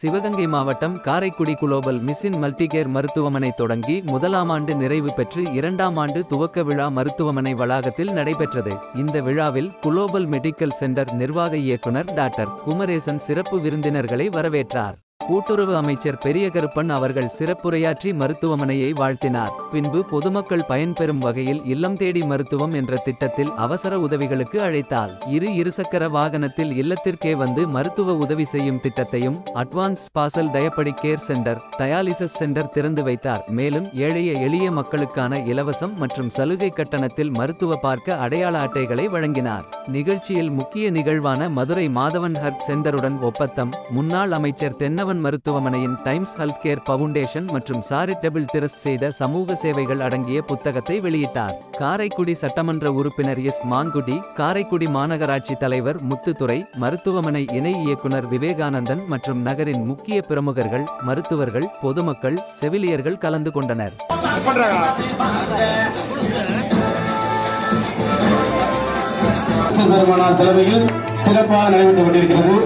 சிவகங்கை மாவட்டம் Karaikudi global machine multicare மருத்துவமனை தொடங்கி முதலாம் ஆண்டு நிறைவு பெற்று இரண்டாம் ஆண்டு துவக்க விழா மருத்துவமனை வளாகத்தில் நடைபெற்றது. இந்த விழாவில் குளோபல் மெடிக்கல் சென்டர் நிர்வாக இயக்குனர் டாக்டர் குமரேசன் சிறப்பு விருந்தினர்களை வரவேற்றார். கூட்டுறவு அமைச்சர் பெரிய கருப்பன் அவர்கள் சிறப்புரையாற்றி மருத்துவமனையை வாழ்த்தினார். பின்பு பொதுமக்கள் பயன்பெறும் வகையில் இல்லம் தேடி மருத்துவம் என்ற திட்டத்தில் அவசர உதவிகளுக்கு அழைத்தார். இரு இருசக்கர வாகனத்தில் இல்லத்திற்கே வந்து மருத்துவ உதவி செய்யும் திட்டத்தையும் advance Fasal diabetic care centre dialysis centre திறந்து வைத்தார். மேலும் ஏழைய எளிய மக்களுக்கான இலவசம் மற்றும் சலுகை கட்டணத்தில் மருத்துவ பார்க்க அடையாள அட்டைகளை வழங்கினார். நிகழ்ச்சியில் முக்கிய நிகழ்வான மதுரை மாதவன் ஹர்ட் சென்டருடன் ஒப்பந்தம் முன்னாள் அமைச்சர் தென்னவன் மருத்துவமனையின் டைம்ஸ் ஹெல்த் கேர் பவுண்டேஷன் மற்றும் சாரிட்டபிள் டிரஸ்ட் செய்த சமூக சேவைகள் அடங்கிய புத்தகத்தை வெளியிட்டார். காரைக்குடி சட்டமன்ற உறுப்பினர் எஸ். மான்குடி காரைக்குடி மாநகராட்சி தலைவர் முத்துத்துறை மருத்துவமனை இணை இயக்குனர் விவேகானந்தன் மற்றும் நகரின் முக்கிய பிரமுகர்கள் மருத்துவர்கள் பொதுமக்கள் செவிலியர்கள் கலந்து கொண்டனர். சுந்தரமான தலைமையில் சிறப்பாக நடைபெற்றுக் கொண்டிருக்கிறது.